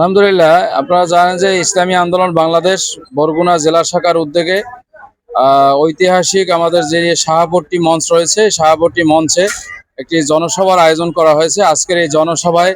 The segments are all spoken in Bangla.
আলহামদুলিল্লাহ, আপনারা জানেন যে ইসলামী আন্দোলন বাংলাদেশ বরগুনা জেলা শাখার উদ্যোগে ঐতিহাসিক আমাদের যে শাহাপট্টি মঞ্চ রয়েছে, শাহাপট্টি মঞ্চে একটি জনসভার আয়োজন করা হয়েছে। আজকের এই জনসভায়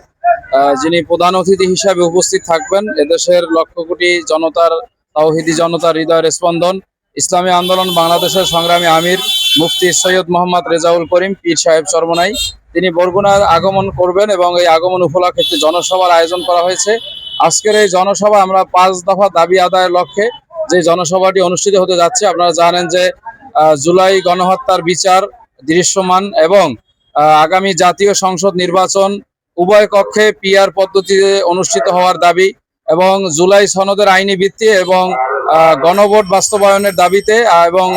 যিনি প্রধান অতিথি হিসাবে উপস্থিত থাকবেন, এদেশের লক্ষ কোটি জনতার, তাওহিদি জনতার হৃদয়ের স্পন্দন ইসলামী আন্দোলন বাংলাদেশের সংগ্রামী আমির মুফতি সৈয়দ মোহাম্মদ রেজাউল করিম, পীর সাহেব চরমনাই। তিনি বরগুনার আগমন করবেন এবং এই আগমন উপলক্ষে একটি জনসভার আয়োজন করা হয়েছে। আজকের এই জনসভা আমরা পাঁচ দফা দাবি আদায়ের লক্ষ্যে যে জনসভাটি অনুষ্ঠিত হতে যাচ্ছে, আপনারা জানেন যে জুলাই গণহত্যার বিচার দৃশ্যমান এবং আগামী জাতীয় সংসদ নির্বাচন উভয় কক্ষে পিআর পদ্ধতিতে অনুষ্ঠিত হওয়ার দাবি এবং জুলাই সনদের আইনি ভিত্তি এবং গণভোট বাস্তবায়নের দাবিতে এবং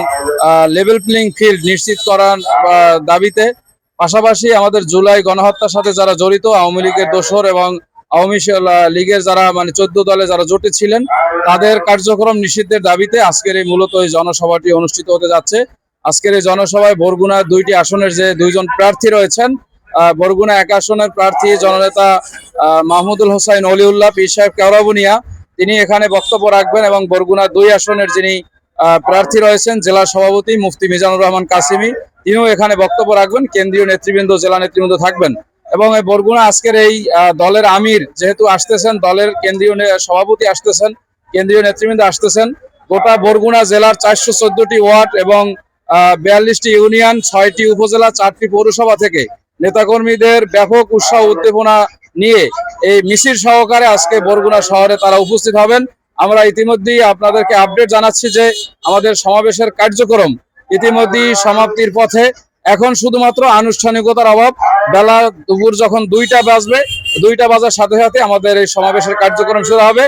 লেভেল প্লেইং ফিল্ড নিশ্চিত করার দাবিতে। পাশাপাশি আমাদের জুলাই গণহত্যার সাথে যারা জড়িত, আওয়ামী লীগের দোসর এবং আওয়ামী লীগের যারা মানে চোদ্দ দলে যারা জোটে ছিলেন, তাদের কার্যক্রম নিষিদ্ধের দাবিতে আজকের এই মূলত এই জনসভাটি অনুষ্ঠিত হতে যাচ্ছে। আজকের এই জনসভায় বরগুনার দুইটি আসনের যে দুইজন প্রার্থী রয়েছেন বরগুনা এক আসনের প্রার্থী জননেতা মাহমুদুল হোসাইন অলিউল্লাহ, পীর সাহেব কেওড়াবুনিয়া। তিনি এখানে বক্তব্য রাখবেন এবং বরগুনা দুই আসনের যিনি প্রার্থী রয়েছেন, জেলা সভাপতি মুফতি মিজানুর রহমান কাসিমি, তিনিও এখানে বক্তব্য রাখবেন। কেন্দ্রীয় নেতৃবৃন্দ, জেলা নেতৃবৃন্দ থাকবেন। এবং এই বরগুনা আজকের এই দলের আমির যেহেতু আসতেছেন, দলের কেন্দ্রীয় সভাপতি আসতেছেন, কেন্দ্রীয় নেতৃবৃন্দ আসতেছেন, গোটা বরগুনা জেলার চারশো চোদ্দটি ওয়ার্ড এবং বিয়াল্লিশটি ইউনিয়ন, ছয়টি উপজেলা, চারটি পৌরসভা থেকে নেতাকর্মীদের ব্যাপক উৎসাহ উদ্দীপনা নিয়ে এই মিছিল সহকারে আজকে বরগুনা শহরে তারা উপস্থিত হবেন। আমরা ইতিমধ্যেই আপনাদেরকে আপডেট জানাচ্ছি যে আমাদের সমাবেশের কার্যক্রম ইতিমধ্যেই সমাপ্তির পথে। এখন শুধুমাত্র আনুষ্ঠানিকতার অভাব বেলা দুপুর যখন দুইটা বাজবে, দুইটা বাজার সাথে সাথে আমাদের এই সমাবেশের কার্যক্রম শুরু হবে।